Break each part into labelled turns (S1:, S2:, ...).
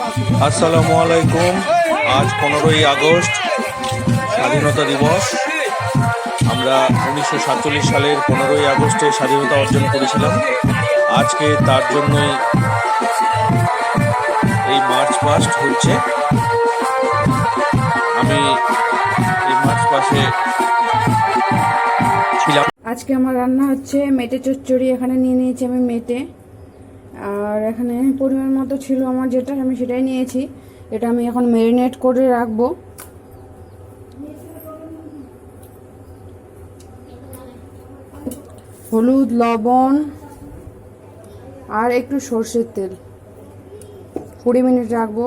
S1: আসসালামু আলাইকুম আজ পনেরোই আগস্ট, স্বাধীনতা দিবস। আমরা উনিশশো সাতচল্লিশ সালের পনেরোই আগস্টে স্বাধীনতা অর্জন করেছিলাম। আজকে তার জন্যই এই মার্চ পাস্ট হচ্ছে। আমি এই মার্চ পাশে ছিলাম।
S2: আজকে আমার রান্না হচ্ছে মেটে চচ্চড়ি, এখানে নিয়ে নিয়েছি আমি মেটে। আর এখানে পরিমাণ মতো ছিল আমার যেটা, আমি সেটাই নিয়েছি। এটা আমি এখন ম্যারিনেট করে রাখব। হলুদ, লবণ, আর একটু সর্ষের তেল। কুড়ি মিনিট রাখব।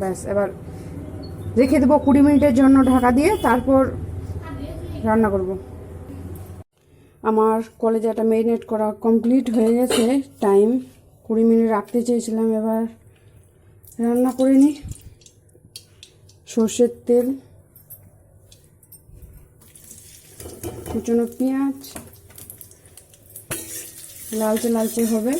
S2: ব্যাস, এবার রেখে দেবো কুড়ি মিনিটের জন্য ঢাকা দিয়ে, তারপর রান্না করব। আমার কলেজাটা ম্যারিনেট করা কমপ্লিট হয়ে গেছে, টাইম কুড়ি মিনিট রাখতে চেয়েছিলাম এবার। রান্না করে সর্ষের তেল, কুচনো পেঁয়াজ, লালচে লালচে হবে।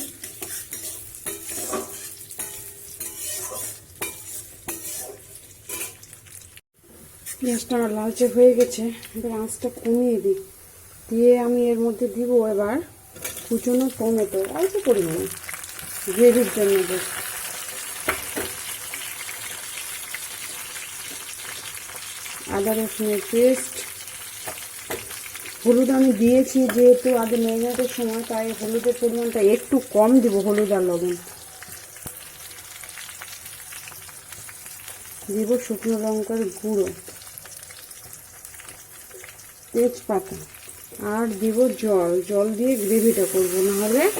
S2: পেঁয়াজটা আমার লালচে হয়ে গেছে, এবার আঁচটা কমিয়ে দিই। দিয়ে আমি এর মধ্যে দিব এবার কুচনো টমেটো, অল্প পরিমাণে, গ্রেভির জন্য আদা রসুনের পেস্ট। হলুদ আমি দিয়েছি, যেহেতু আগে ম্যারিনেটের সময়, তাই হলুদের পরিমাণটা একটু কম দিব, হলুদ আর লবণ। দিব শুকনো লঙ্কার গুঁড়ো। তেজপাতা। আর দিব জল। জল দিয়ে গ্রেভিটা করব, নাহলে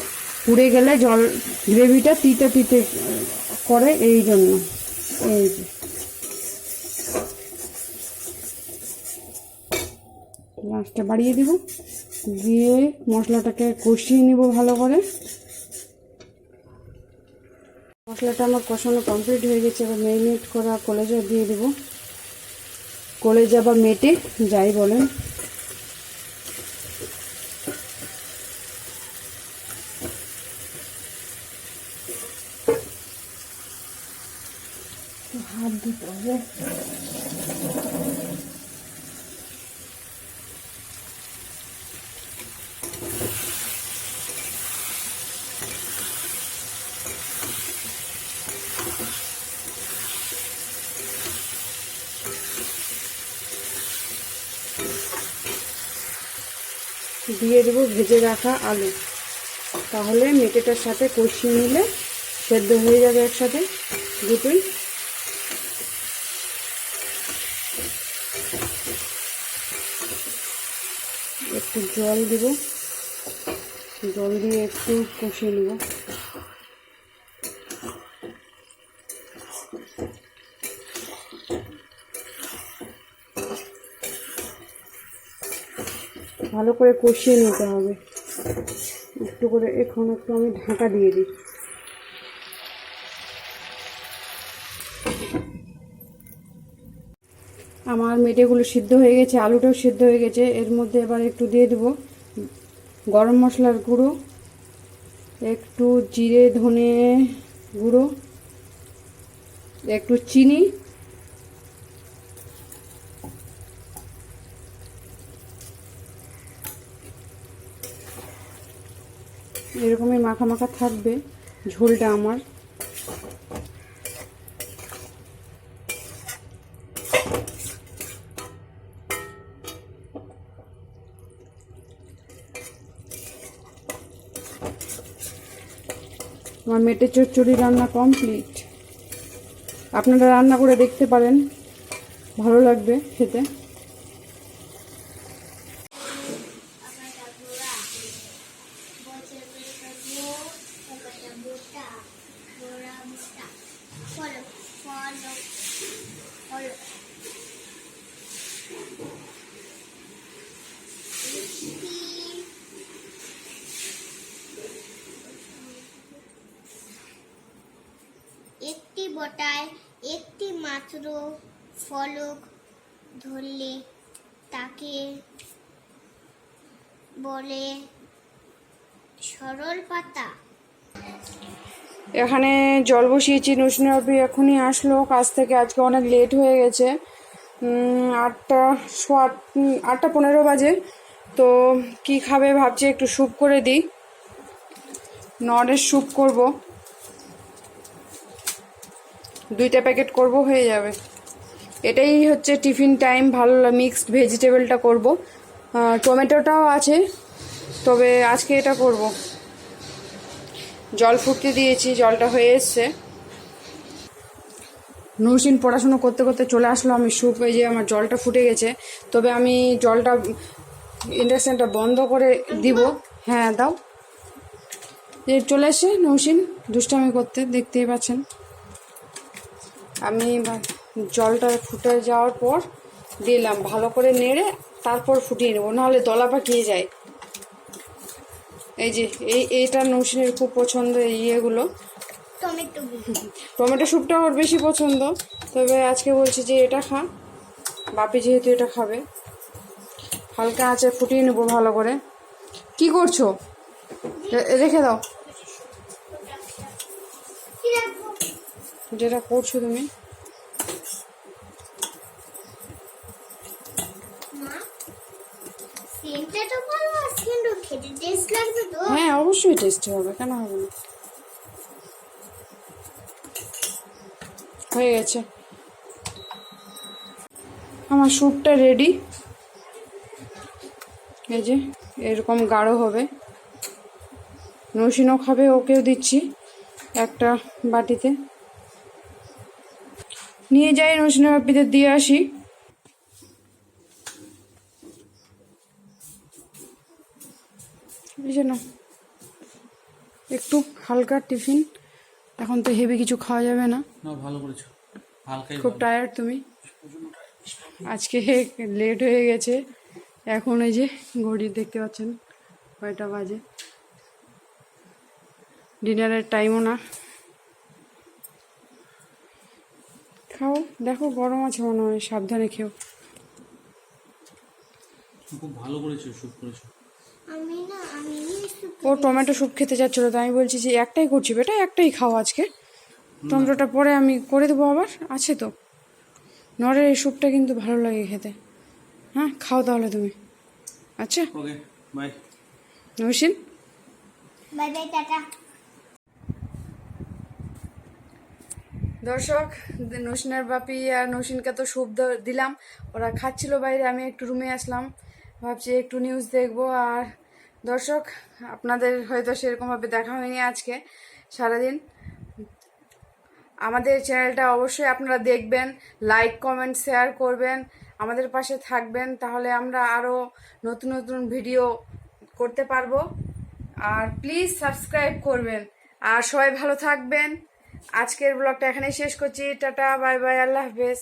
S2: পুড়ে গেলে জল, গ্রেভিটা তিতে তিতে করে এই জন্য। এই যে। লাস্টে বাড়িয়ে দিব। দিয়ে মশলাটাকে কষিয়ে নিব ভালো করে। মশলাটা আমার কষানো কমপ্লিট হয়ে গেছে। এবার ম্যারিনেট করা কলেজা দিয়ে দেব। কলেজা বা মেটে, যাই বলেন। হাত দিতে হবে। দিয়ে দেবো ভেজে রাখা আলু। তাহলে মেটেটার সাথে কষিয়ে নিলে সেদ্ধ হয়ে যাবে একসাথে। দুটোই একটু জল দেব। জল দিয়ে একটু কষিয়ে নেব। ভালো করে কষিয়ে নিতে হবে। একটু করে এখন একটু আমি ঢাকা দিয়ে দিই আমার মেটেগুলো সিদ্ধ হয়ে গেছে, আলুটাও সিদ্ধ হয়ে গেছে। এর মধ্যে এবার একটু দিয়ে দেবো গরম মশলার গুঁড়ো, একটু জিরে, ধনে গুঁড়ো, একটু চিনি, এরকমই মাখা মাখা থাকবে ঝোলটা আমার। আমার মেটে চচ্চড়ি রান্না কমপ্লিট আপনারা রান্না করে দেখতে পারেন ভালো লাগবে খেতে।
S3: একটি একটি মাত্র ফলক ধরলে তাকে বলে সরল পাতা।
S2: এখানে জল বসিয়েছি নসিনা আপনি এখনই আসলো, কাজ থেকে আজকে অনেক লেট হয়ে গেছে। আটটা সোয়া আট আটটা পনেরো বাজে, তো কি খাবে ভাবছি একটু স্যুপ করে দিই। নরের স্যুপ করব। দুইটা প্যাকেট করব, হয়ে যাবে। এটাই হচ্ছে টিফিন টাইম, ভালো মিক্সড ভেজিটেবলটা করব। টমেটোটাও আছে, তবে আজকে এটা করব। জল ফুটতে দিয়েছি, জলটা হয়ে এসছে। নুরসিন পড়াশুনো করতে করতে চলে আসলো, আমি স্যুপ এই যে আমার জলটা ফুটে গেছে। তবে আমি জলটা, ইন্ডাকশানটা বন্ধ করে দিব। হ্যাঁ দাও। এই চলে এসে নৌসিন দুষ্টামি করতে, দেখতেই পাচ্ছেন। আমি জলটা ফুটে যাওয়ার পর দিলাম ভালো করে নেড়ে তারপর ফুটিয়ে নেব নাহলে দলা পাকিয়ে যায়। এই যে এই এইটা নৌসিনের খুব পছন্দ এই ইয়েগুলো।
S3: টমেটো
S2: টমেটো স্যুপটা ওর বেশি পছন্দ তবে আজকে বলছি যে এটা খা বাপি যেহেতু এটা খাবে। হালকা আঁচে ফুটিয়ে নেব ভালো করে। কি করছ? রেখে দাও। যেটা করছ তুমি? হ্যাঁ অবশ্যই টেস্টি হবে কেন হবে না? হয়ে গেছে। আমার স্যুপটা রেডি এই যে এরকম গাঢ় হবে। নসিনও খাবে ওকেও দিচ্ছি একটা বাটিতে। নিয়ে যাই নসিনা বাপিদের দিয়ে আসি। একটু হালকা টিফিন। এখন তো হেভি কিছু খাওয়া যাবে না।
S1: না ভালো করেছ।
S2: খুব টায়ার্ড তুমি। আজকে লেট হয়ে গেছে। এখন এই যে ঘড়ি দেখতে পাচ্ছেন কয়টা বাজে। ডিনারের টাইমও না। খাও। দেখো গরম আছে মনে হয় সাবধানে খেও।
S1: খুব ভালো করেছ স্যুপ করেছ।
S3: আমি না আমি
S2: ও টমেটো স্যুপ খেতে যাচ্ছিল তো আমি বলছি যে একটাই করছি বেটা একটাই খাও আজকে। টমেটোটা পরে আমি করে দেবো আবার আছে তো। নরের এই স্যুপটা কিন্তু ভালো লাগে খেতে। হ্যাঁ খাও তাহলে তুমি। আচ্ছা।
S1: Okay bye.
S2: Nousin?
S3: Bye bye tata.
S2: দর্শক নৌসিনের বাপি আর নৌসিনকে তো স্যুপ দ- দিলাম। ওরা খাচ্ছিল বাইরে, আমি একটু রুমে আসলাম। ভাবছি একটু নিউজ দেখব। আর দর্শক, আপনাদের হয়তো সেরকমভাবে দেখা হয়নি আজকে, সারাদিন। আমাদের চ্যানেলটা অবশ্যই আপনারা দেখবেন লাইক কমেন্ট শেয়ার করবেন, আমাদের পাশে থাকবেন, তাহলে আমরা আরও নতুন নতুন ভিডিও করতে পারব। আর প্লিজ সাবস্ক্রাইব করবেন। আর সবাই ভালো থাকবেন। আজকের ব্লগটা এখানে শেষ করছি। টাটা বাই বাই আল্লাহ হাফেজ।